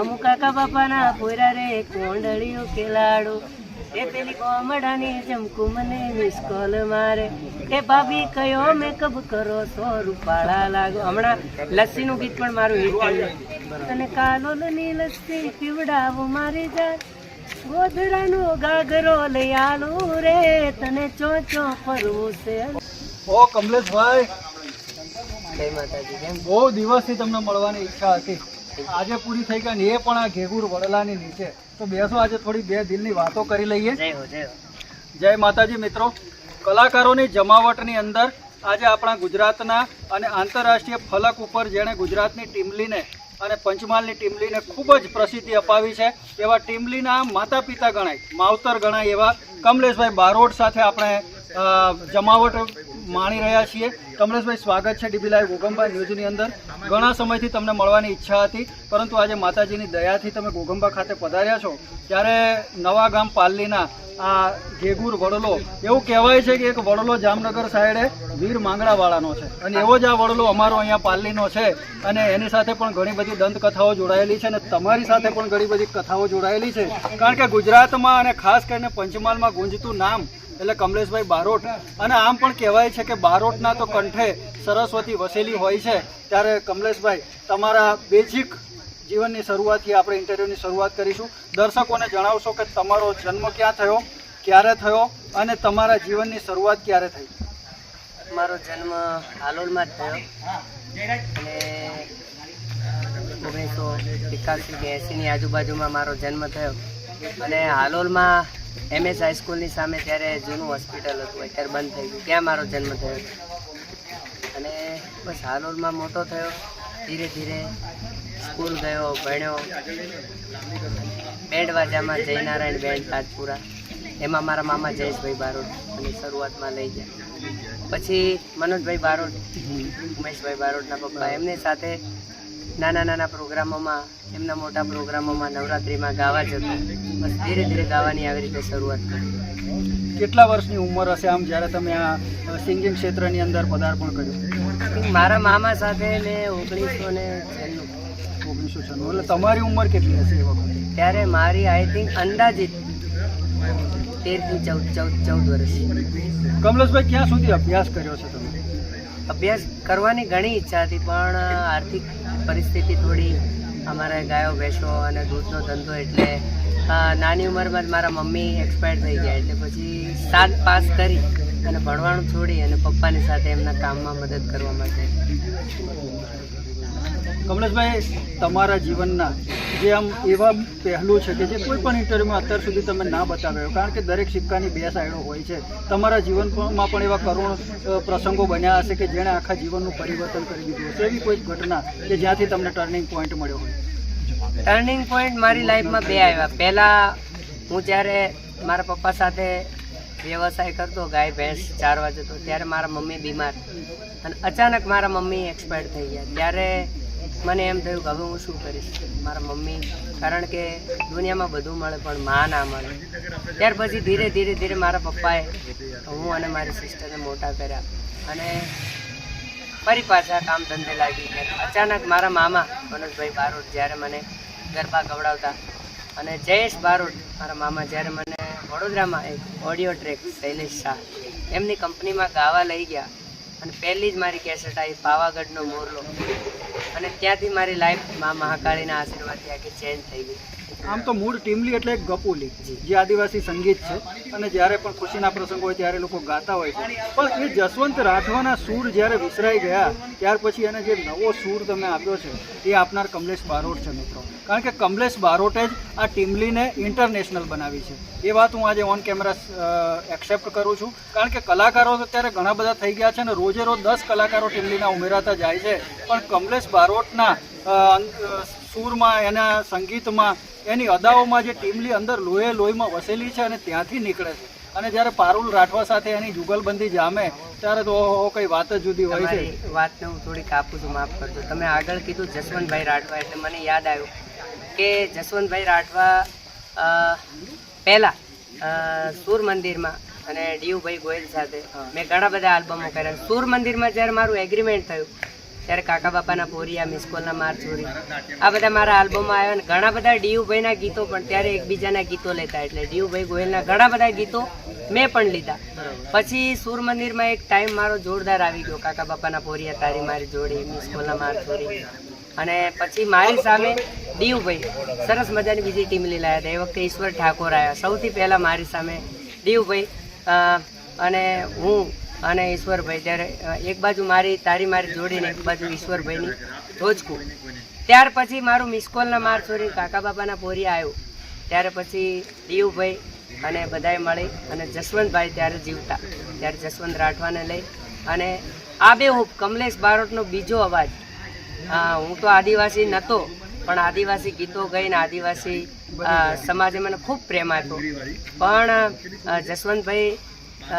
અમુક કાકા બાપાના ભોયરા રે કોંડળીઓ ખેલાડો. એ પેલી કોમડાની જમકુ મને મિસ કોલ મારે. એ ભાભી કયો મેકઅપ કરો સો રૂપાળા લાગો. હમણાં લસ્સીનું ગીત પણ મારું હિટ થયું અને કાલોલની લસ્સી પીવડાવો મારી જાત. ગોધરાનો ગાગરો લઈ આલો રે. તને ચોચો ફરવું છે. ઓ કમલેશભાઈ. જય માતાજી. બહુ દિવસથી તમને મળવાની ઈચ્છા હતી. આજે પૂરી થઈ ગઈ ને એ પણ આ ઘેગુર વડલાની નીચે. તો બેસો આજે થોડી બે દિલની વાતો કરી લઈએ. જય જય માતાજી મિત્રો. કલાકારોની જમાવટની અંદર આજે આપણા ગુજરાતના અને આંતરરાષ્ટ્રીય ફલક ઉપર જેણે ગુજરાતની ટીમલીને અને પંચમહાલની ટીમલીને ખૂબ જ પ્રસિદ્ધિ અપાવી છે. એવા ટીમલીના માતા પિતા ગણાય માવતર ગણાય એવા કમલેશભાઈ બારોટ સાથે આપણે જમાવટ માણી રહ્યા છીએ. કમલેશભાઈ, સ્વાગત છે ડીબી લાઈવ ગોગંબા ન્યૂઝની અંદર. ઘણા સમયથી તમને મળવાની ઈચ્છા હતી, પરંતુ આજે માતાજીની દયાથી તમે ગોગંબા ખાતે પધાર્યા છો. ત્યારે નવા ગામ પાલ્લીના આ ઘેગુર વડલો, એવું કહેવાય છે કે એક વડલો જામનગર સાઈડે વીર માંગડાવાળાનો છે. અને એવો જ આ વડલો અમારો અહીંયા પાલ્લીનો છે. અને એની સાથે પણ ઘણી બધી દંતકથાઓ જોડાયેલી છે અને તમારી સાથે પણ ઘણી બધી કથાઓ જોડાયેલી છે. કારણ કે ગુજરાતમાં અને ખાસ કરીને પંચમહાલમાં ગુંજતું નામ એટલે કમલેશભાઈ બારોટ. અને આમ પણ કહેવાય છે કે બારોટના તો કંઠે સરસ્વતી વસેલી હોય છે. ત્યારે કમલેશભાઈ, તમારા બેઝિક જીવનની શરૂઆતથી આપણે ઇન્ટરવ્યૂની શરૂઆત કરીશું. દર્શકોને જણાવશો કે તમારો જન્મ ક્યાં થયો, ક્યારે થયો, અને તમારા જીવનની શરૂઆત ક્યારે થઈ? મારો જન્મ હાલોલમાં જ થયો. અને ઓગણીસો એકાસી કે એંસીની આજુબાજુમાં મારો જન્મ થયો. અને હાલોલમાં એમએસ હાઈસ્કૂલની સામે ત્યારે જૂનું હોસ્પિટલ હતું, અત્યારે બંધ થઈ ગયું. ત્યાં મારો જન્મ થયો? અને બસ હાલોલમાં મોટો થયો. ધીરે ધીરે સ્કૂલ ગયો, ભણ્યો. બેન્ડ વાજામાં જયનારાયણ બેન્ડ તાજપુરા એમાં મારા મામા જયેશભાઈ બારોટ અને શરૂઆતમાં લઈ ગયા. પછી મનોજભાઈ બારોટ, ઉમેશભાઈ બારોટના પપ્પા. એમની સાથે નાના નાના પ્રોગ્રામોમાં એમના મોટા પ્રોગ્રામોમાં નવરાત્રિમાં ગાવા જતો. બસ ધીરે ધીરે ગાવાની આવી રીતે શરૂઆત કરી. કેટલા વર્ષની ઉંમર હશે આમ જ્યારે તમે આ સિંગિંગ ક્ષેત્રની અંદર પદાર્પણ કર્યું? મારા મામા સાથે મેં ઓગણીસો ને ઓગણીસો છન્નું એટલે તમારી ઉંમર કેટલી હશે એ વખતે? ત્યારે મારી આઈ થિંક અંદાજિત તેરથી ચૌદ ચૌદ ચૌદ વર્ષ. કમલેશભાઈ ક્યાં સુધી અભ્યાસ કર્યો છે તમે? અભ્યાસ કરવાની ઘણી ઈચ્છા હતી પણ આર્થિક પરિસ્થિતિ થોડી અમારે ગાયો ભેંસો અને દૂધનો ધંધો એટલે નાની ઉંમરમાં જ મારા મમ્મી એક્સપાયર થઈ ગયા એટલે પછી સાત પાસ કરી અને ભણવાનું છોડી અને પપ્પાની સાથે એમના કામમાં મદદ કરવા માટે. કમલેશભાઈ, તમારા જીવનના જે આમ એવા પહેલું છે કે જે કોઈ પણ ઇન્ટરવ્યુમાં અત્યાર સુધી તમે ના બતાવ્યો કારણ કે દરેક સિક્કાની બે સાઈડો હોય છે. તમારા જીવનમાં પણ એવા કરુણ પ્રસંગો બન્યા હશે કે જેણે આખા જીવનનું પરિવર્તન કરી દીધું હશે, એવી કોઈ ઘટના કે જ્યાંથી તમને ટર્નિંગ પોઈન્ટ મળ્યો હોય? ટર્નિંગ પોઈન્ટ મારી લાઈફમાં બે આવ્યા. પહેલાં હું જ્યારે મારા પપ્પા સાથે વ્યવસાય કરતો, ગાય, ભેંસ ચારવા જતો ત્યારે મારા મમ્મી બીમાર. અને અચાનક મારા મમ્મી એક્સપાયર થઈ ગયા. ત્યારે મને એમ થયું કે હવે હું શું કરીશ? મારા મમ્મી, કારણ કે દુનિયામાં બધું મળે પણ માં ના મળે. ત્યાર પછી ધીરે ધીરે ધીરે મારા પપ્પાએ હું અને મારી સિસ્ટરને મોટા કર્યા. અને ફરી પાછા કામ ધંધે લાગી ગયા. અચાનક મારા મામા મનોજભાઈ બારોટ જ્યારે મને ગરબા ગવડાવતા અને જયેશ બારોટ, મારા મામા જ્યારે મને વડોદરામાં એક ઓડિયો ટ્રેક શૈલેષ શાહ એમની કંપનીમાં ગાવા લઈ ગયા. અને પહેલી જ મારી કેસેટ આવી પાવાગઢનો મોરલો. અને ત્યાંથી મારી લાઈફમાં મહાકાળીના આશીર્વાદથી આખી ચેન્જ થઈ ગઈ. આમ તો મૂળ ટીમલી એટલે એક ગપુલી જે. આદિવાસી સંગીત છે. અને જ્યારે પણ ખુશીના પ્રસંગ હોય ત્યારે લોકો ગાતા હોય છે. પણ એ જસવંત રાઠવાના સૂર જ્યારે વિસરાઈ ગયા ત્યાર પછી એને જે નવો સૂર તમે આપ્યો છે એ આપનાર કમલેશ બારોટ છે મિત્રો. કારણ કે કમલેશ બારોટે જ આ ટીમલીને ઇન્ટરનેશનલ બનાવી છે. એ વાત હું આજે ઓન કેમેરા એક્સેપ્ટ કરું છું. કારણ કે કલાકારો અત્યારે ઘણા બધા થઈ ગયા છે અને રોજે રોજ દસ કલાકારો ટીમલીના ઉમેરાતા જાય છે. પણ કમલેશ બારોટના સૂરમાં એના સંગીતમાં એની અદાઓમાં જે ટીમલી અંદર લોહે લોહીમાં વસેલી છે અને ત્યાંથી નીકળે છે. અને જ્યારે પારુલ રાઠવા સાથે એની જુગલબંધી જામે ત્યારે તો કઈ વાત જ જુદી હોય છે. વાતને હું થોડી કાપું છું માફ કરજો. તમે આગળ કીધું જસવંતભાઈ રાઠવા એટલે મને યાદ આવ્યું કે જસવંતભાઈ રાઠવા પહેલાં સૂર મંદિરમાં અને ડીયુભાઈ ગોયલ સાથે મેં ઘણા બધા આલ્બમો કર્યા. સૂર મંદિરમાં જ્યારે મારું એગ્રીમેન્ટ થયું ત્યારે કાકા બાપાના પોરિયા મિસકોલના માર ચોરી આ બધા મારા આલ્બમમાં આવ્યા અને ઘણા બધા ડીયુભાઈના ગીતો પણ ત્યારે એકબીજાના ગીતો લેતા એટલે ડીયુભાઈ ગોયલના ઘણા બધા ગીતો મેં પણ લીધા. પછી સૂર મંદિરમાં એક ટાઈમ મારો જોરદાર આવી ગયો. કાકા બાપાના પોરિયા તારી મારી જોડી મિસકોલના માર ચોરી અને પછી મારી સામે ડીયુભાઈ સરસ મજાની બીજી ટીમ લઈ લાયા હતા. એ વખતે ઈશ્વર ઠાકોર આવ્યા. સૌથી પહેલાં મારી સામે ડીયુભાઈ અને હું અને ઈશ્વરભાઈ, ત્યારે એક બાજુ મારી, તારી મારી જોડીને એક બાજુ ઈશ્વરભાઈની ધોજકું. ત્યાર પછી મારું મિસકોલના માર છોડી કાકા બાપાના પોરી આવ્યો ત્યારે પછી દીવભાઈ અને બધાએ મળી અને જસવંતભાઈ ત્યારે જીવતા. ત્યારે જસવંત રાઠવાને લઈ અને આ બે હું કમલેશ બારોટનો બીજો અવાજ. હા હું તો આદિવાસી નહોતો પણ આદિવાસી ગીતો ગઈને આદિવાસી સમાજે મને ખૂબ પ્રેમ આપ્યો. પણ જસવંતભાઈ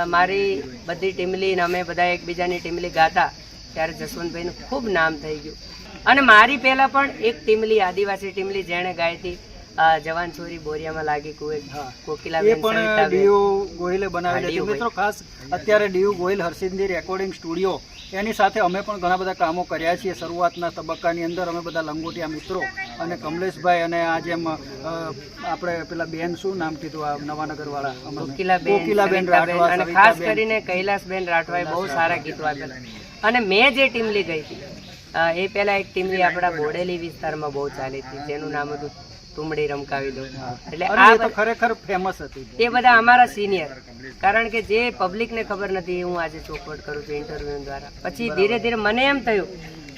મારી બધી ટીમલી અમે બધા એકબીજાની ટીમલી ગાતા ત્યારે જસવંતભાઈનું ખૂબ નામ થઈ ગયું. અને મારી પહેલાં પણ એક ટીમલી આદિવાસી ટીમલી જેણે ગાઈ હતી જવાન છોરી બોરિયામાં લાગી કુએ કોકિલા એ પણ ડીયુ ગોહિલે બનાવેલી મિત્રો ખાસ અત્યારે D U Gohil Harsiddhi recording studio એની સાથે અમે પણ ઘણા બધા કામો કર્યા છીએ. શરૂઆતના તબક્કાની અંદર અમે બધા લંગોટિયા મિત્રો અને કમલેશભાઈ અને આ જેમ આપણે પેલા બેન શું નામ કીધું આ નવાનગરવાળા? વાળા કોકિલાબેન રાઠવા અને ખાસ કરીને કૈલાસબેન રાઠવાએ બહુ સારા ગીતો આપેલા અને મેં જે ટીમલી ગઈ હતી એ પહેલા એક ટીમલી આપણા બોડેલી વિસ્તારમાં બહુ ચાલી હતી જેનું નામ હતું તુમડી રમકાવી દઉં. એટલે આ તો ખરેખર ફેમસ હતી. એ બધા અમારા સિનિયર કારણ કે જે પબ્લિકને ખબર નથી હું આજે ચોખવટ કરું છું ઇન્ટરવ્યુ દ્વારા. પછી ધીરે ધીરે મને એમ થયું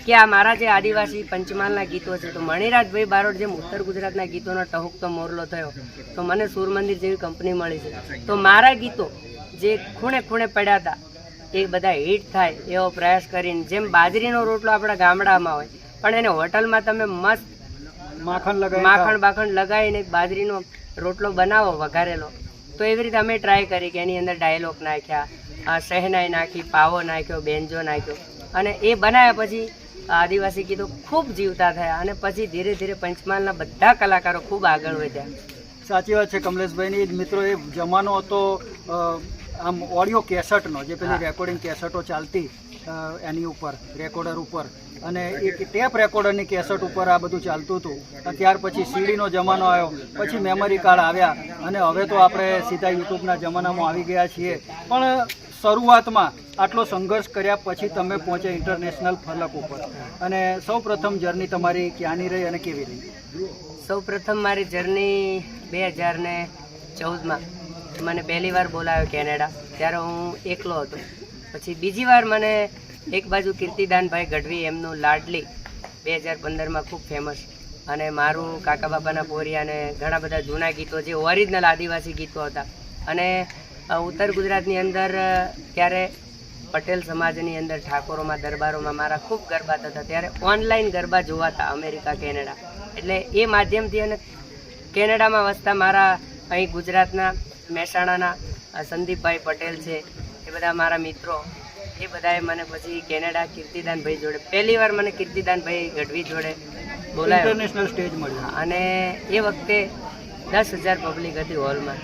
કે આ મારા જે આદિવાસી પંચમહાલના ગીતો છે તો મણિરાજભાઈ બારોટ જેમ ઉત્તર ગુજરાતના ગીતોનો ટહુકતો મોરલો થયો તો મને સૂર મંદિર જેવી કંપની મળી છે. તો મારા ગીતો જે ખૂણે ખૂણે પડ્યા હતા એ બધા હિટ થાય એવો પ્રયાસ કરીને જેમ બાજરીનો રોટલો આપણા ગામડામાં હોય પણ એને હોટલમાં તમે મસ્ત માખણ લગાવી માખણ બાખણ લગાવીને બાજરીનો રોટલો બનાવો વઘારેલો. તો એવી રીતે અમે ટ્રાય કરી કે એની અંદર ડાયલોગ નાખ્યા આ શહેનાઈ નાખી પાવો નાખ્યો બેન્જો નાખ્યો. અને એ બનાવ્યા પછી આદિવાસી ગીતો ખૂબ જીવતા થયા અને પછી ધીરે ધીરે પંચમહાલના બધા કલાકારો ખૂબ આગળ વધ્યા. સાચી વાત છે કમલેશભાઈની. મિત્રો એ જમાનો હતો આમ ઓડિયો કેસેટનો જે પેલી રેકોર્ડિંગ કેસેટો ચાલતી એની ઉપર રેકોર્ડર ઉપર. અને એક ટેપ રેકોર્ડરની કેસેટ ઉપર આ બધું ચાલતું હતું. ત્યાર પછી સીડીનો જમાનો આવ્યો. પછી મેમરી કાર્ડ આવ્યા. અને હવે તો આપણે સીધા યુટ્યુબના જમાનામાં આવી ગયા છીએ. પણ શરૂઆતમાં આટલો સંઘર્ષ કર્યા પછી તમે પહોંચ્યા ઇન્ટરનેશનલ ફલક ઉપર. અને સૌ પ્રથમ જર્ની તમારી ક્યાંની રહી અને કેવી રહી? સૌ પ્રથમ મારી જર્ની બે હજાર ને ચૌદમાં. મને પહેલી વાર બોલાવ્યો કેનેડા. ત્યારે હું એકલો હતો. પછી બીજી વાર મને એક બાજુ કીર્તિદાનભાઈ ગઢવી, એમનું લાડલી બે હજાર પંદરમાં ખૂબ ફેમસ અને મારું કાકા બાબાના પોરી અને ઘણા બધા જૂના ગીતો જે ઓરિજિનલ આદિવાસી ગીતો હતા. અને ઉત્તર ગુજરાતની અંદર ત્યારે પટેલ સમાજની અંદર ઠાકોરોમાં, દરબારોમાં મારા ખૂબ ગરબા થતા ત્યારે ઓનલાઈન ગરબા જોવાતા અમેરિકા, કેનેડા. એટલે એ માધ્યમથી અને કેનેડામાં વસતા મારા અહીં ગુજરાતના મહેસાણાના સંદીપભાઈ પટેલ છે. એ બધા મારા મિત્રો. એ બધાએ મને પછી કેનેડા કીર્તિદાનભાઈ જોડે પહેલી વાર મને કીર્તિદાનભાઈ ગઢવી જોડે બોલાયો. ઇન્ટરનેશનલ સ્ટેજ મળ્યો. અને એ વખતે દસ હજાર પબ્લિક હતી હોલમાં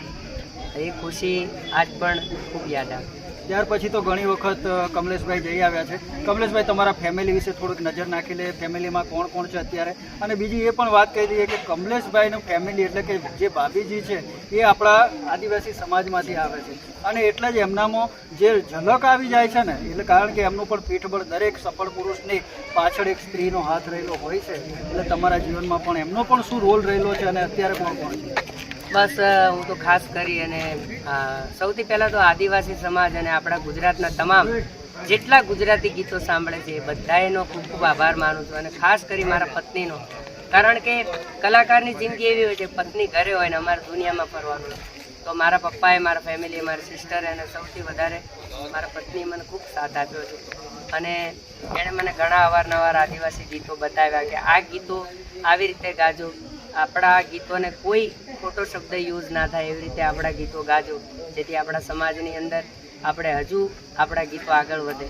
એ ખુશી આજ પણ ખૂબ યાદ આવે. ત્યાર પછી તો ઘણી વખત કમલેશભાઈ જઈ આવ્યા છે. કમલેશભાઈ, તમારા ફેમિલી વિશે થોડુંક નજર નાખી લે. ફેમિલીમાં કોણ કોણ છે અત્યારે? અને બીજી એ પણ વાત કહી દઈએ કે કમલેશભાઈનું ફેમિલી એટલે કે જે ભાભીજી છે, એ આપણા આદિવાસી સમાજમાંથી આવે છે. અને એટલે જ એમનામાં જે ઝલક આવી જાય છે ને, એટલે કારણ કે એમનું પણ પીઠબળ દરેક સફળ પુરુષની પાછળ એક સ્ત્રીનો હાથ રહેલો હોય છે. એટલે તમારા જીવનમાં પણ એમનો પણ શું રોલ રહેલો છે અને અત્યારે કોણ કોણ છે? બસ હું તો ખાસ કરી અને સૌથી પહેલાં તો આદિવાસી સમાજ અને આપણા ગુજરાતના તમામ જેટલા ગુજરાતી ગીતો સાંભળે છે એ બધાએનો ખૂબ ખૂબ આભાર માનું છું અને ખાસ કરી મારા પત્નીનો. કારણ કે કલાકારની જિંદગી એવી હોય છે, પત્ની ઘરે હોય ને અમારે દુનિયામાં ફરવાનું. તો મારા પપ્પાએ, મારા ફેમિલીએ, મારી સિસ્ટરે અને સૌથી વધારે મારા પત્નીએ મને ખૂબ સાથ આપ્યો છે. અને એણે મને ઘણા અવારનવાર આદિવાસી ગીતો બતાવ્યા કે આ ગીતો આવી રીતે ગાજો. આપણા ગીતોને કોઈ ખોટો શબ્દ યુઝ ના થાય એવી રીતે આપણા ગીતો ગાજો, જેથી આપણા સમાજની અંદર આપણે હજુ આપણા ગીતો આગળ વધે.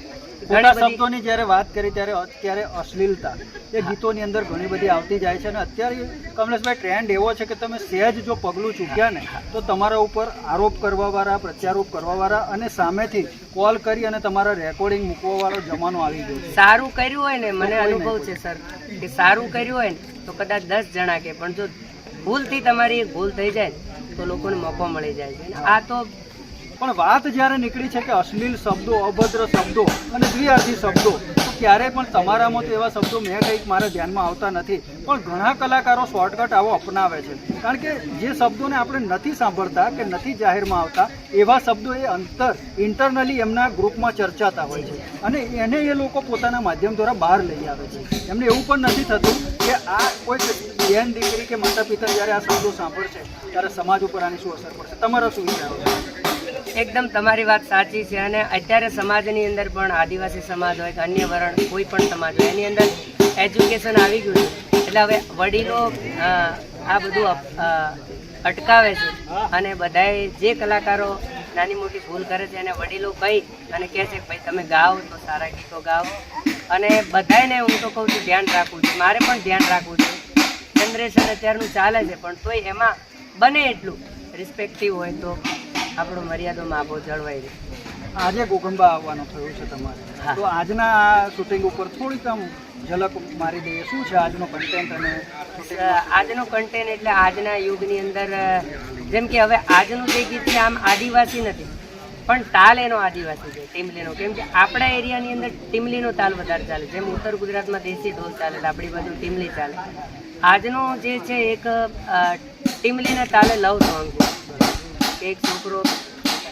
ઘણા શબ્દોની જ્યારે વાત કરી ત્યારે અત્યારે અશ્લીલતા. એ ગીતોની અંદર ઘણી બધી આવતી જાય છે અને અત્યારે કમલેશભાઈ ટ્રેન્ડ એવો છે કે તમે સહેજ જો પગલું ચૂક્યા ને તો તમારા ઉપર આરોપ કરવાવાળા પ્રત્યારોપ કરવાવાળા અને સામેથી કોલ કરી અને તમારા રેકોર્ડિંગ મૂકવાવાળો જમાનો આવી ગયો સારું કર્યું હોય ને મને અનુભવ છે સર કે સારું કર્યું હોય ને તો કદાચ દસ જણા કે પણ જો ભૂલથી તમારી એક ભૂલ થઈ જાય તો લોકોને મોકો મળી જાય છે. આ તો પણ વાત જ્યારે નીકળી છે કે અશ્લીલ શબ્દો, અભદ્ર શબ્દો અને દ્વિઅર્થી શબ્દો, તો ક્યારેય પણ તમારામાં તો એવા શબ્દો મેં કંઈક મારા ધ્યાનમાં આવતા નથી. પણ ઘણા કલાકારો શોર્ટકટ આવો અપનાવે છે. કારણ કે જે શબ્દોને આપણે નથી સાંભળતા કે નથી જાહેરમાં આવતા, એવા શબ્દો એ અંતર ઇન્ટરનલી એમના ગ્રુપમાં ચર્ચાતા હોય છે. અને એને એ લોકો પોતાના માધ્યમ દ્વારા બહાર લઈ આવે છે. એમને એવું પણ નથી થતું કે આ કોઈ બેન દીકરી કે માતા પિતા જ્યારે આ શબ્દો સાંભળશે, ત્યારે સમાજ ઉપર આની શું અસર પડશે? તમારો શું વિચારો એકદમ તમારી વાત સાચી છે અને અત્યારે સમાજની અંદર પણ આદિવાસી સમાજ હોય કે અન્ય વર્ણ, કોઈ પણ સમાજ હોય, એની અંદર એજ્યુકેશન આવી ગયું છે. એટલે હવે વડીલો આ બધું અટકાવે છે અને બધાએ જે કલાકારો નાની મોટી ભૂલ કરે છે એને વડીલો કહી અને કહે છે ભાઈ, તમે ગાઓ તો સારા ગીતો ગાઓ. અને બધાને હું તો કહું છું, ધ્યાન રાખવું છું. મારે પણ ધ્યાન રાખવું છે. જનરેશન અત્યારનું ચાલે છે, પણ તોય એમાં બને એટલું રિસ્પેક્ટિવ હોય તો. આપણો મર્યાદો માપો જળવાઈ રહે. આજે ગોગંબા આવવાનું થયું છે તમારે. તો આજના આ શૂટિંગ ઉપર થોડીક આમ ઝલક મારી દઈએ. શું છે આજનો કન્ટેન્ટ અને આજનો કન્ટેન્ટ એટલે આજના યુગની અંદર જેમ કે હવે આજનું જે ગીત છે આમ આદિવાસી નથી પણ તાલ એનો આદિવાસી છે ટીમલીનો. કેમ કે આપણા એરિયાની અંદર ટીમલીનો તાલ વધારે ચાલે. જેમ ઉત્તર ગુજરાતમાં દેશી ઢોલ ચાલે આપણી બાજુ ટીમલી ચાલે. આજનો જે છે એક ટીમલીના તાલે લવ સોંગ છે એક છોકરો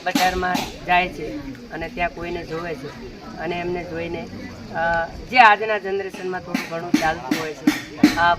બજારમાં જાય છે અને ત્યાં કોઈને જોવે છે. અને એમને જોઈને જે આજના જનરેશનમાં થોડું ઘણું ચાલતું હોય છે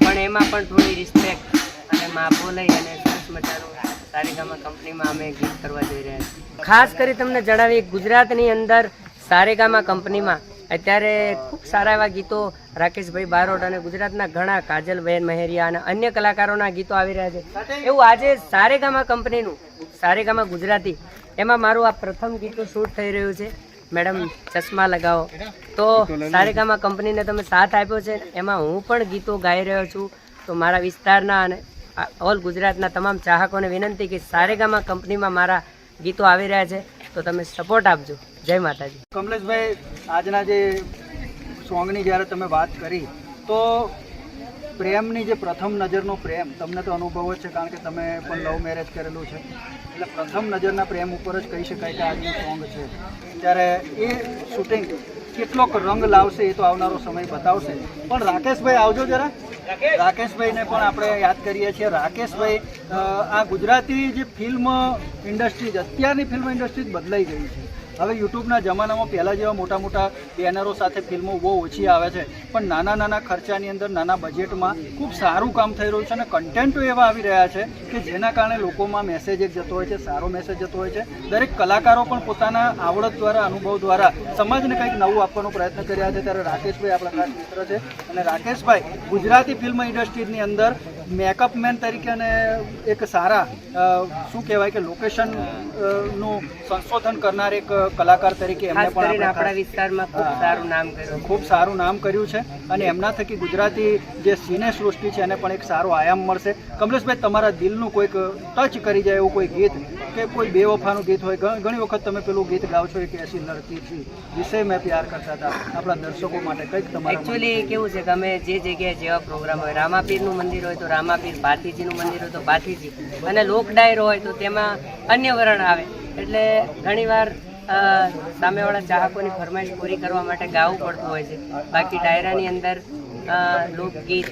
પણ એમાં પણ થોડી રિસ્પેક્ટ અને માપો લઈ અને સરસ મજાનું સારેગામા કંપનીમાં અમે ગીત કરવા જઈ રહ્યા છીએ. ખાસ કરી તમને જણાવીએ ગુજરાતની અંદર સારેગામા કંપનીમાં અત્યારે ખૂબ સારા એવા ગીતો રાકેશભાઈ બારોટ અને ગુજરાતના ઘણા કાજલબહેન મહેરિયા અને અન્ય કલાકારોના ગીતો આવી રહ્યા છે. એવું આજે સારેગામા કંપનીનું સારેગામા ગુજરાતી. એમાં મારું આ પ્રથમ ગીતું શૂટ થઈ રહ્યું છે. મેડમ, ચશ્મા લગાવો. તો સારેગામા કંપનીને તમે સાથ આપ્યો છે. એમાં હું પણ ગીતો ગાઈ રહ્યો છું. તો મારા વિસ્તારના અને ઓલ ગુજરાતના તમામ ચાહકોને વિનંતી કે સારેગામા કંપનીમાં મારા ગીતો આવી રહ્યા છે. તો તમે સપોર્ટ આપજો. જય માતાજી. કમલેશભાઈ, આજના જે સોંગની જ્યારે તમે વાત કરી, તો પ્રેમની જે પ્રથમ નજરનો પ્રેમ, તમને તો અનુભવ જ છે કારણ કે તમે પણ લવ મેરેજ કરેલું છે. એટલે પ્રથમ નજરના પ્રેમ ઉપર જ કહી શકાય કે આજનું સોંગ છે. ત્યારે એ શૂટિંગ કેટલોક રંગ લાવશે એ તો આવનારો સમય બતાવશે. પણ રાકેશભાઈ આવજો જરા. રાકેશભાઈને પણ આપણે યાદ કરીએ છીએ. રાકેશભાઈ આ ગુજરાતી જે ફિલ્મ ઇન્ડસ્ટ્રી અત્યારની ફિલ્મ ઇન્ડસ્ટ્રી જ બદલાઈ ગઈ છે. હવે યુટ્યુબના જમાનામાં પહેલાં જેવા મોટા મોટા બેનરો સાથે ફિલ્મો બહુ ઓછી આવે છે, પણ નાના નાના ખર્ચાની અંદર નાના બજેટમાં ખૂબ સારું કામ થઈ રહ્યું છે અને કન્ટેન્ટો એવા આવી રહ્યા છે કે જેના કારણે લોકોમાં મેસેજ એક જતો હોય છે, સારો મેસેજ જતો હોય છે. દરેક કલાકારો પણ પોતાના આવડત દ્વારા, અનુભવ દ્વારા સમાજને કંઈક નવું આપવાનો પ્રયત્ન કર્યા છે. ત્યારે રાકેશભાઈ આપણા ખાસ મિત્ર છે. અને રાકેશભાઈ, ગુજરાતી ફિલ્મ ઇન્ડસ્ટ્રીની અંદર મેકઅપ મેન તરીકે અને એક સારા શું કહેવાય કે લોકેશનનું સંશોધન કરનાર એક કલાકાર તરીકે એમણે પણ આપણે આપણા વિસ્તારમાં ખૂબ સારું નામ કર્યું ખૂબ સારું નામ કર્યું છે અને એમના થકી ગુજરાતી જે સિને સૃષ્ટિ છે એને પણ એક સારો આયામ મળશે. કમલેશભાઈ તમારા દિલનું કોઈક ટચ કરી જાય એવું કોઈ ગીત કે કોઈ બેવફાનું ગીત હોય? ઘણી વખત તમે પેલું ગીત ગાઓ છો કે એસી લડતી છે વિષય મેં પ્યાર કરતા હતા આપણા દર્શકો માટે. કંઈક તમારે એકચ્યુઅલી કેવું છે કે અમે જે જગ્યાએ જેવા પ્રોગ્રામ હોય રામાપીરનું મંદિર હોય તો રામાપીર ભાથીજીનું મંદિર હોય તો ભાથીજી અને લોક ડાયરો હોય તો તેમાં અન્ય વરણ આવે. એટલે ઘણીવાર સામેવાળા ચાહકોની ફરમાઈશ પૂરી કરવા માટે ગાવું પડતું હોય છે. બાકી ડાયરાની અંદર લોકગીત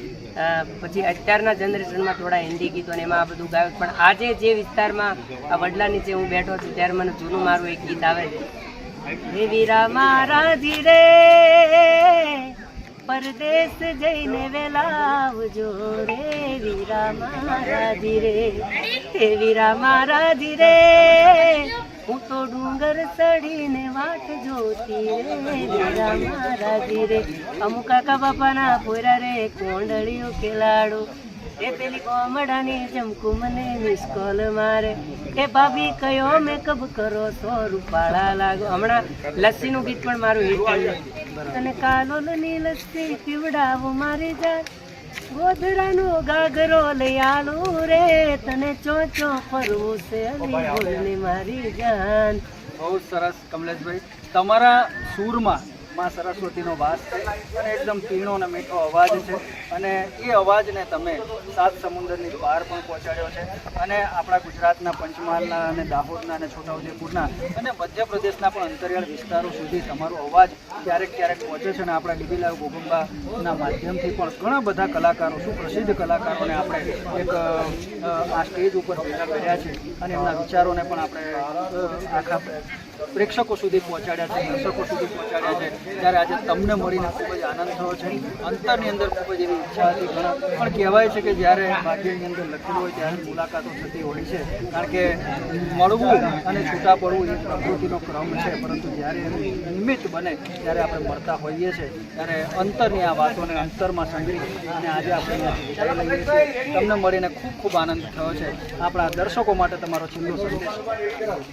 પછી અત્યારના જનરેશનમાં થોડા હિન્દી ગીતો ને એમાં આ બધું ગાયું. પણ આજે જે વિસ્તારમાં આ વડલા નીચે હું બેઠો છું, ત્યારે મને જૂનું મારું એક ગીત આવે છે. હે વીરા રે. ધીરે પરદેશ જઈને વેલાવજો રે વીરા મારા ધીરે હે વીરા મારા ધીરે હું તો ડુંગર ચડીને વાટ જોતી રે. વીરા મારા ધીરે અમુક કાકા બાપાના પોરા રે, કોંડળીઓ ખેલાડો. એ પેલી કોમડાની જમકુ મને મિસ મારે. એ ભાભી કયો મેકઅપ કરો તો રૂપાળા લાગો. હમણાં લસ્સીનું ગીત પણ મારું હિટ અને કાલોલની લસ્સી પીવડાવો મારી જાન ગોધરાનો ગાગરો લઈ આલું રે. તને ચોચો ફરવું છે અલી મારી જાન. બહુ સરસ કમલેશભાઈ. તમારા સૂરમાં માં સરસ્વતીનો વાસ છે અને એકદમ તીણો અને મીઠો અવાજ છે. અને એ અવાજને તમે સાત સમુદ્રની પાર પણ પહોંચાડ્યો છે. અને આપણા ગુજરાતના પંચમહાલના અને દાહોદના અને છોટાઉદેપુરના અને મધ્યપ્રદેશના પણ અંતરિયાળ વિસ્તારો સુધી તમારો અવાજ ક્યારેક ક્યારેક પહોંચે છે અને આપણા ડીબીલાલ ગોગંબાના માધ્યમથી પણ ઘણા બધા કલાકારો, સુપ્રસિદ્ધ કલાકારોને આપણે એક આ સ્ટેજ ઉપર ભેગા કર્યા છે અને એમના વિચારોને પણ આપણે આખા પ્રેક્ષકો સુધી પહોંચાડ્યા છે દર્શકો સુધી પહોંચાડ્યા છે. ત્યારે આજે તમને મળીને ખૂબ જ આનંદ થયો છે. અંતરની અંદર ખૂબ જ એવી ઈચ્છા હતી ઘણા પણ કહેવાય છે કે જ્યારે ભાગ્યની અંદર લખેલું હોય ત્યારે મુલાકાતો થતી હોય છે. કારણ કે મળવું અને છૂટા પડવું એ પ્રકૃતિનો ક્રમ છે પરંતુ જ્યારે એનું નિમિત્ત બને ત્યારે આપણે મળતા હોઈએ છીએ. ત્યારે અંતરની આ વાતોને અંતરમાં સાંભળી અને આજે આપણે વિદાય લઈએ છીએ. તમને મળીને ખૂબ ખૂબ આનંદ થયો છે. આપણા દર્શકો માટે તમારો છેલ્લો સંદેશ.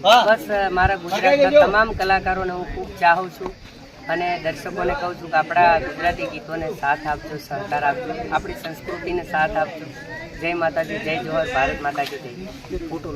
બસ મારા ગુજરાતના તમામ કલાકારોને હું ખૂબ ચાહું છું અને દર્શકોને કહું છું કે આપણા ગુજરાતી ગીતોને સાથ આપજો, સહકાર આપજો, આપણી સંસ્કૃતિને સાથ આપજો. જય માતાજી, જય જોહર, ભારત માતાજી જય. ફોટો